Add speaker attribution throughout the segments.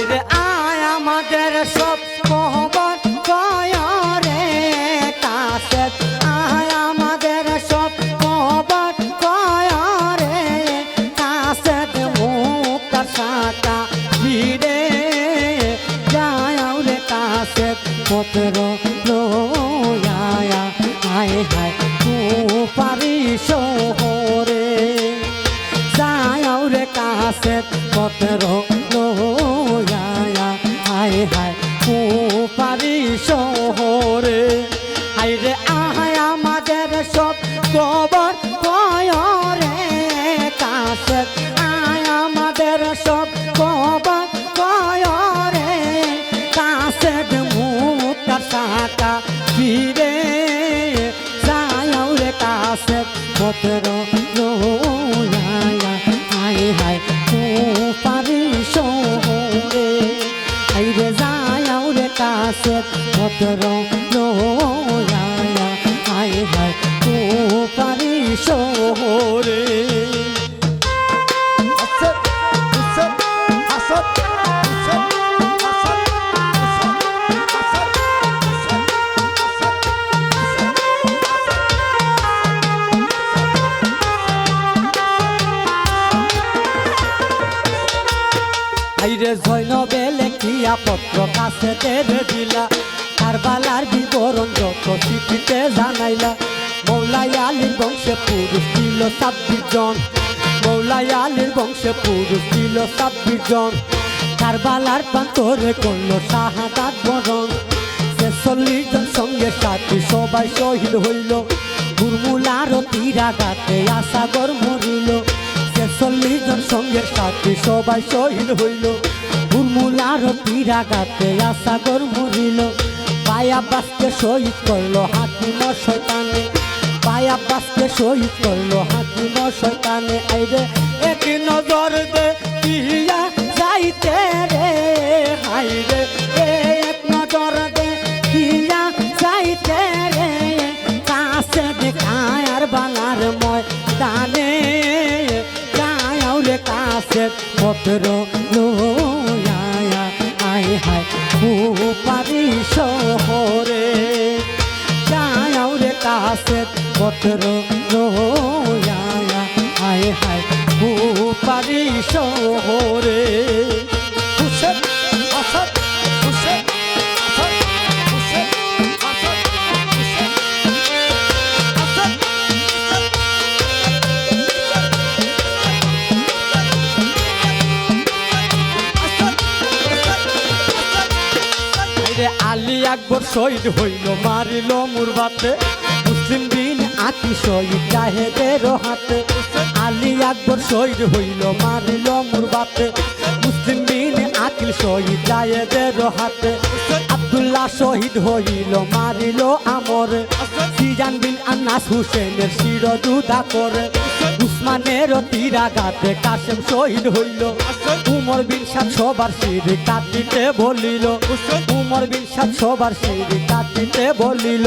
Speaker 1: আইরে আয় আমাদের সব খবর কয়রে কাছে আয় আমাদের সব খবর কয়রে কাছে মুক্তার সাকা ফিরে যায় রে কাছে পত্র লয়া হায় হায় তু পারি শহরে। যায় রে কাছে পত্র হায় হায় তু পারি শহরে। হায় রে আহায়, আমাদের সব খবর কয়রে কাছে। আয় আমাদের সব খবর কয়রে কাছে। মুক্তার সাকা ফিরে যায় রে কাছে পত্র রে কাছে পত্র লয়া হায় হায় তু পারি শহরে
Speaker 2: হাসত হাসত
Speaker 1: লেখিয়া পত্র কাছে তেরে দিলা। কারবালার বিবরণ যত চিঠিতে জানাইলা। মৌলাই আলীর বংশে পুরুষ ছিল ছাব্বিশ জন। মৌলাই আলীর বংশে পুরুষ ছিল ছাব্বিশ জন। কারবালার প্রান্তরে করল শাহাদাত বরণ। ছেচল্লিশ জন সঙ্গে সাথী সবাই শহীদ হইল। গুরমুলার তীরাঘাতে আশাগর মরিল। ছেচল্লিশ জন সঙ্গের সাথে সবাই শহীদ হইল। গুরমুলার তীরাঘাতে আশাগর মরিল পায়া বাসকে শহীদ করল হাকিম পায়া বাসকে শহীদ করল হাকিম শয়তানে। আইরে এক নজর দে পিয়া যাইতে রে। হাইরে এক নজর দে পিয়া যাইতে রে। কাছে দেখায় আর বালার ময় দানে গায়াউরে কাছে পত্র হায় পারি শহরে গায়াউরে কাছে পত্র আয় হায় পারি শহরে আলী আকবর শহীদ হইল, মারিল মুরবাতে মুসলিম বিন আতি শহীদ জাহেদের হাতে। আলী আকবর শহীদ হইল, মারিল মুরবাতে মুসলিম বিন আকিল শহীদ জাহেদের হাতে। আব্দুল্লাহ শহীদ হইল, মারিল আমরে। সিজান বিন আন্নাস হুসেনের শিরজুদা করে। উসমানের তীরাঘাতে কাশেম শহীদ হইল। উমর বিন সবার সিঁড়ি কাটিতে বলিল। উমর বিন সবার সিঁড়ি কাটিতে বলিল।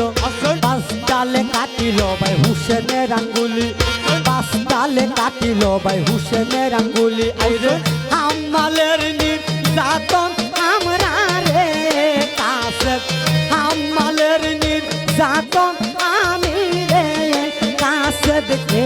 Speaker 1: পাঁচ ডালে কাটিল ভাই হুসেনের আঙ্গুলি। পাঁচ ডালে কাটিল ভাই হুসেনের আঙ্গুলি। আইরে হামালের নির্যাতন আমরা রে কাছে হামালের নির্যাতন আমি রে কাছে দেখে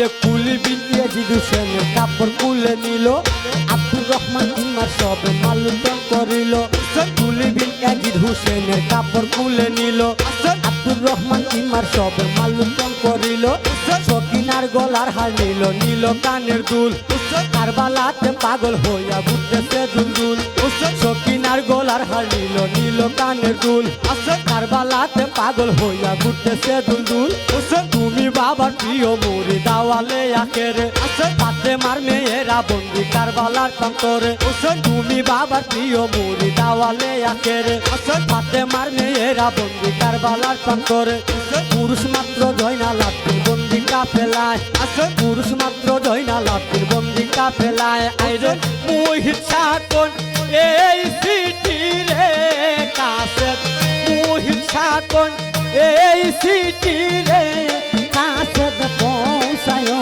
Speaker 1: আইরে কুলি বিলিয়ে জিদুসেন কাপড় কুলে নিল। আব্দুর রহমান ইমার সব মালুটন করিল। কুলি বিন এজিদ হুসেনের কাপড় কুলে নিল। আব্দুর রহমান ইমার সব মালুটন করিল। সকিনার গলার হার নিল, নীল কানের দুল। কারবালাতে পাগল হইয়া বুঝতেছে দুলদুল। সকিনার গলার হার নিল, নীল কানের দুল। কারবালাতে পাগল হইয়া ঘুরতেছে দুলদুল। তুমি বাবার প্রিয় মুড়ি দাওয়ালে আখের পাতে মার মেয়েরা বন্দি কারবালার প্রান্তরে। তুমি বাবার প্রিয় মুড়ি দাওয়ালে আখের পাতে মার মেয়েরা বন্দি কারবালার প্রান্তরে। পুরুষ মাত্র জয়না লাত্তির বন্দি কাফেলায়। পুরুষ মাত্র জয়না লাত্তির বন্দি কাফেলায়। আইরে মোহিত সাকন এই সিটি রে কাছে। মোহিত সাকন এই সিটি রে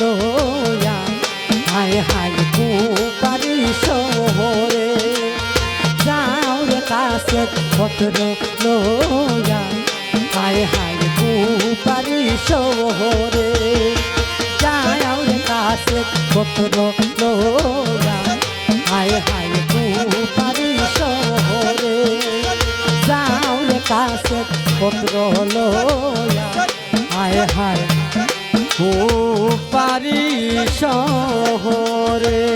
Speaker 1: লোয়া হায় হায় কুপারি শহরে, যাও রে কাছে পত্র লোয়া হায় হায় কুপারি শহরে, যাও রে কাছে পত্র লোয়া হায় হায় কুপারি শহরে, যাও রে কাছে পত্র লোয়া হায় হায় কুপারি শহরে